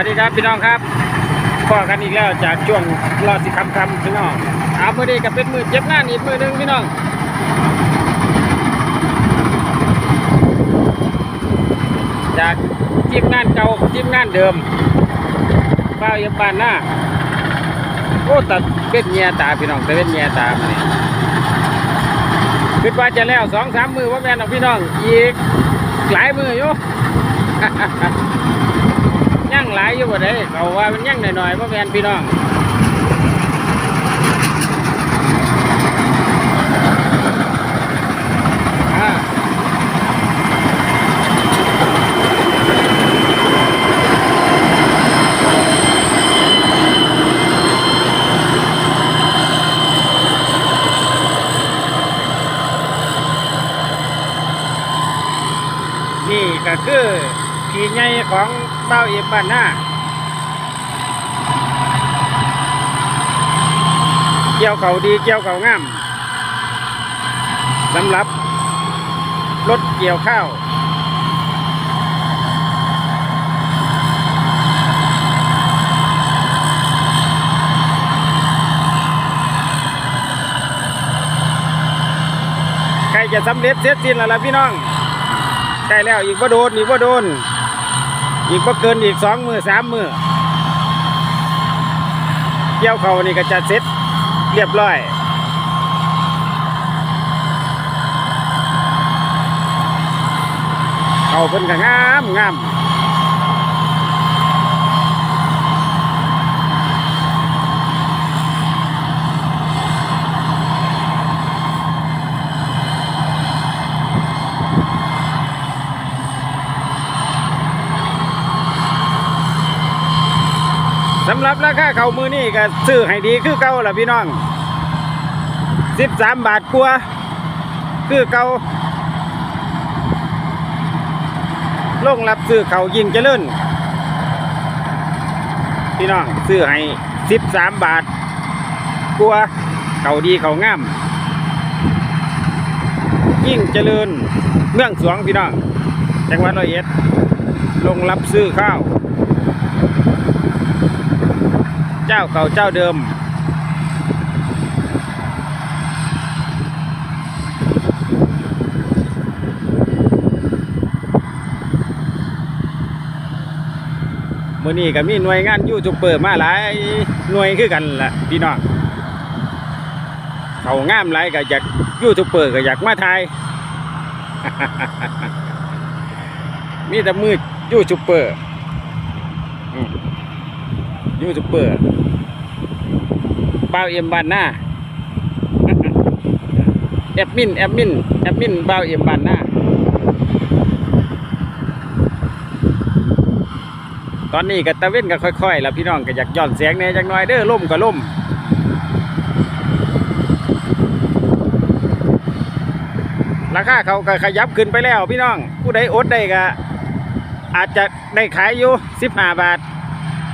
วัสดีครับพี่น้องครับพ่อกันอีกแล้วจากช่วงรอสิคำคำพี่น้องเอามือดีกับเป็นมือเจ็บงานอีกมือหนึ่งพี่น้องจากทีมงานเก่าทีมงานเดิมป้าเยี่ยมบ้านหน้าโอ้ตัดเป็นเงียตาพี่น้องแต่เป็นเงียตามาเนี่ยคิดว่าจะแล้วสองสามมือว่าแม่นของพี่น้องอีกหลายมืออยู่ย่าง หลายอยู่บ่ได้เขาว่ามันย่างหน่อยๆว่าแม่นพี่น้องนี่ก็คือผีใหญ่ของ เบ้าเอียบบ้านหน้า เกี่ยวเขาดีเกี่ยวเขางามสำหรับรถเกี่ยวข้าวใกล้จะสำเร็จเสร็จสิ้นแล้วล่ะพี่น้องใกล้แล้วอีกว่าโดนอีกว่าโดน อีกก็เกินอีกสองมือสามมือเกี่ยวเขานี่ก็จะเสร็จเรียบร้อยเขาเป็นก็งามงามำหรับราคาเขามือนี่ก็ซื้อให้ดีคือเก่าล่ะพี่น้องสิบสามบาทกว่าคือเก่าลงรับซื้อเขายิงเจริญพี่น้องซื้อให้สิบสามบาทกลัวเขาดีเขางามยิ่งเจริญเมืองสวงพี่น้องจังหวัดร้อยเอ็ดลงรับซื้อข้าว เจ้าเก่าเจ้าเดิม มื่อนี้ก็มีหน่วยงานยูทูบเบอร์มาหลายหน่วยคือกันล่ะพี่น้องเขางามหลายก็อยากยูทูบเบอร์ก็อยากมาถ่ายมีแต่มือยูทูบเบอร์ ยูทูบเบอร์บ้าวเอ็มบ้านหน้าแอดมินแอดมินแอดมินบ้าวเอ็มบ้านหน้าตอนนี้ก็ตะเว้นก็ค่อยๆแล้วพี่น้องก็อยากย่อนเสียงแหน่จักหน่อยเด้อล่มก็ล่มราคาเขาก็ขยับขึ้นไปแล้วพี่น้องผู้ใดอดได้ก็อาจจะได้ขายอยู่สิบห้าบาท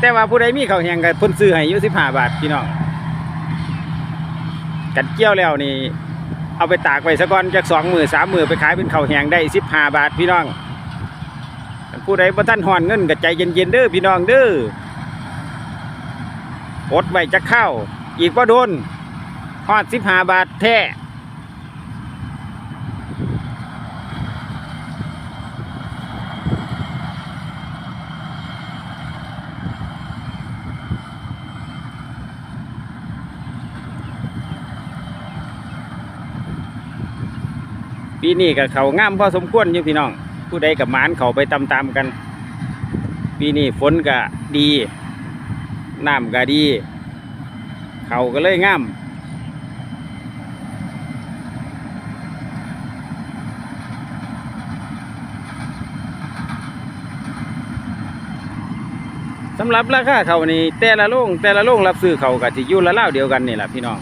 แต่ว่าผู้ใดมีเขาวแหงก็เพิ่นซื้อให้อยู่สิบห้าบาทพี่น้องกันเกี่ยวแล้วนี่ เอาไปตากไว้ซะก่อนจากสองมือสามมือไปขายเป็นข้าวแหงได้สิบห้าบาทพี่น้องผู้ใดบ่ท่านหอนเงินก็ใจเย็นๆเด้อพี่น้องเด้ออดไว้จะเข้าอีกว่าโดนฮอดสิบห้าบาทแท้ ปีนี้ก็เขาง่ามพอสมควรอยู่พี่น้อง ผู้ใดกับหมานเขาไปตามๆกัน ปีนี้ฝนก็ดีน้ำก็ดี เขาก็เลยง่ามสำหรับราคาเขานี่แต่ละโรงแต่ละโรงรับซื้อเขาก็สิอยู่ละเล่าเดียวกันนี่แหละพี่น้อง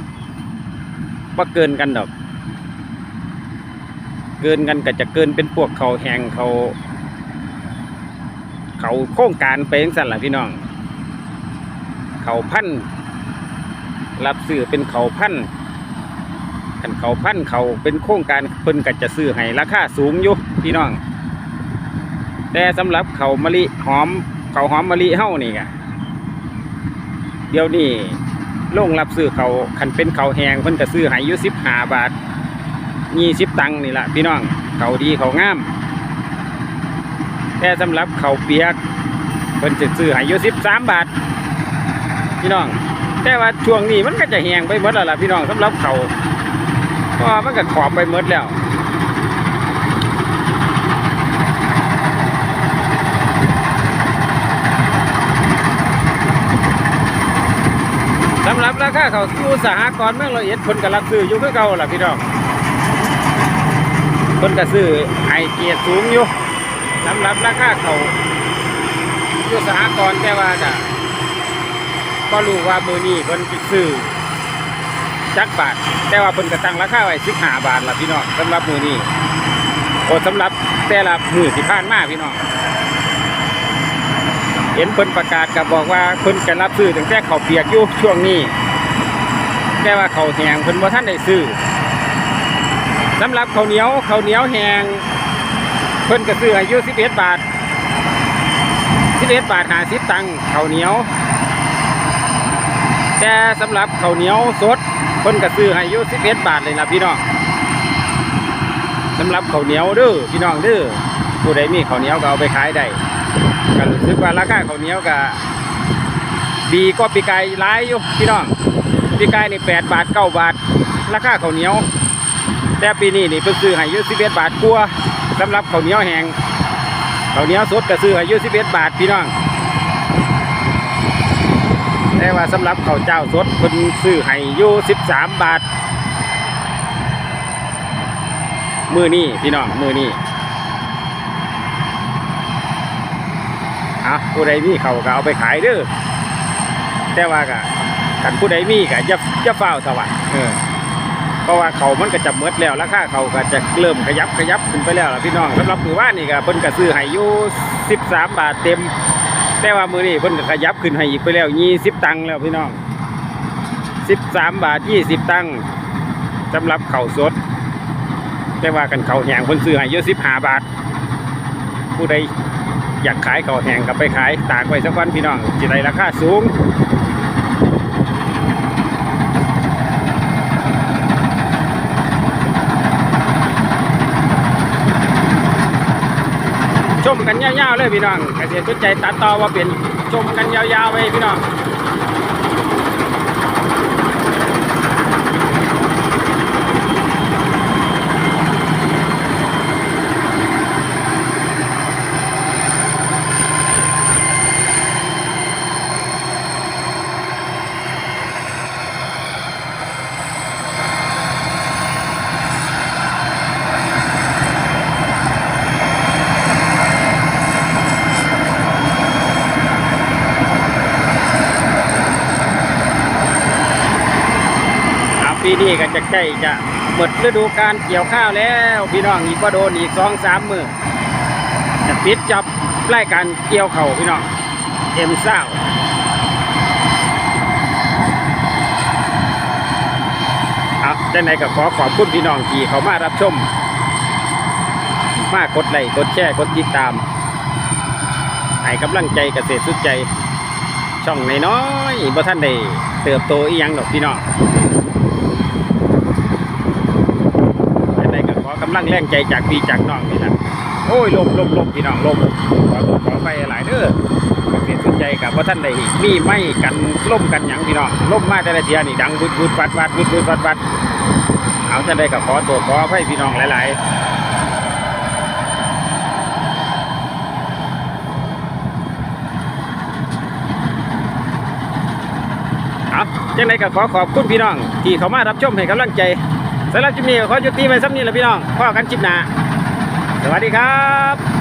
บ่เกินกันดอก เกินกันก็จะเกินเป็นพวกเขาแหงเขา เขาโครงการไปยังสั่นล่ะพี่น้อง เขาพันรับซื้อเป็นเขาพันธุ์คันเขาพันเขาเป็นโครงการเพิ่นก็จะซื้อให้ราคาสูงอยู่พี่น้อง แต่สำหรับเขามะลิหอมเขาหอมมะลิเฮ้านี่กะเดี๋ยวนี้ลงรับซื้อเขาวคันเป็นเขาแหงเพิ่นก็ซื้อให้อยู่สิบห้าบาท ยี่สิบตังนี่แหละพี่น้องเขาดีเขางามแต่สำหรับเขาเปียกเพิ่นจะซื้อให้อยู่สิบสามบาท พี่น้อง แต่ว่าช่วงนี้มันก็จะแหงไปหมดแล้วล่ะพี่น้องสำหรับเขาเพราะว่ามันก็ขอบไปหมดแล้วสำหรับราคาเขาสู่สหกรณ์เมืองละเอียดคนก็รับซื้ออยู่คือเก่าล่ะพี่น้อง คนก็ซื้อไอเกียรติสูงอยู่สำหรับราคาเขาวสู่สหกรณ์แต่ว่าก็ก็รู้ว่ามือนี้เพิ่นซื้อจักบาท แต่ว่าเพิ่นก็ตั้งราคาไว้15บาทละพี่น้องสำหรับมือนี้โอ้สำหรับแต่ละมือที่ผ่านมาพี่น้องเห็นเพิ่นประกาศกับบอกว่าเพิ่นจะรับซื้อตั้งแต่เขาเปียกอยู่ช่วงนี้ แต่ว่าเขาแหงเพิ่นบ่ทันได้ซื้อ สำหรับข้าวเหนียวข้าวเหนียวแห้งเพิ่นก็ซื้ออายุ11บาท11บาท50ตังค์ข้าวเหนียว แต่สำหรับข้าวเหนียวสดเพิ่นก็ซื้อให้อยู่11บาทเลยล่ะพี่น้องสำหรับข้าวเหนียวเด้อพี่น้องเด้อผู้ใดมีข้าวเหนียวก็เอาไปขายได้ก็รู้สึกว่าราคาข้าวเหนียวก็ดีก็ปีกายหลายอยู่พี่น้องปีกายนี่แปดบาทเก้าบาทราคาข้าวเหนียว แต่ปีนี้นี่เพิ่งซื้อให้อยูสิบเอ็ดบาทกลัวาสำหรับข้าวเหนียวแห้งข้าวเหนียวสดก็ซื้อให้อยูสิบเอ็ดบาทพี่น้องแต่ว่าสำหรับข้าวเจ้าสดเพิ่นซื้อให้อยูสิบสามบาท มือนี้พี่น้องมือนี้อะผู้ใดมีเขาก็เอาไปขายเด้อแต่ว่าก็คันผู้ใดมีก็จะจะเฝ้าสวัสดิ์เออ เพราะว่าเขามันก็จะเมดแล้วราคาเขาก็จะเริ่มขยับขยับขึ้นไปแล้วล่ะพี่น้องสำหรับมือว่านี่ก็เพิ่นก็ซื้อให้อยู่13 บาทเต็ม แต่ว่ามือนี้เพิ่นก็ขยับขึ้นให้อีกไปแล้ว20ตังค์แล้วพี่น้อง 13 บาท 20 ตังค์สำหรับเขาสด แต่ว่ากันเขาแหงเพิ่นซื้อให้อยู่15บาท ผู้ใดอยากขายเขาแหงกับไปขายตากไว้สักวันพี่น้องจิได้ราคาสูง ชมกันยาวๆเลยพี่น้องเกษตรสนใจตัดต่อว่าเป็นชมกันยาวๆไปพี่น้อง ปีนี้ก็จะใกล้จะหมดฤดูการเกี่ยวข้าวแล้ว พี่น้องอีกว่าโดนอีกสองสามมือจะปิดจับรายการเกี่ยวเข่าพี่น้องเอ็มเศร้าเอาจังไหนก็ขอขอบคุณพี่น้องที่เขามารับชม มากดไลค์กดแชร์กดติดตามให้กำลังใจเกษตรสุดใจ ช่องน้อยๆบ่ท่านได้เติบโตอีหยังดอกพี่น้อง เป็นไรก็ขอกำลังแรงใจจากพี่จากน้องนี่แหละโอ้ยลมลมลมพี่น้องลมขอโทษขอไปหลายเด้อเสียสนใจกับว่าท่านใดมีไม่กันล่มกันหยังพี่น้องล่มมาแต่ละเทียนี่ดังบุดบุดวัดวัดบุดบุดวัดวัดเอาท่านใดก็ขอโทษขอให้พี่น้องหลายๆเอาจังไดก็ขอขอบคุณพี่น้อง ที่เขามารับชมให้กำลังใจ สำหรับคลิปนี้ขอจุดตีไว้ซ้ำนี้แหละพี่น้องพ่อกันคลิปหน้าสวัสดีครับ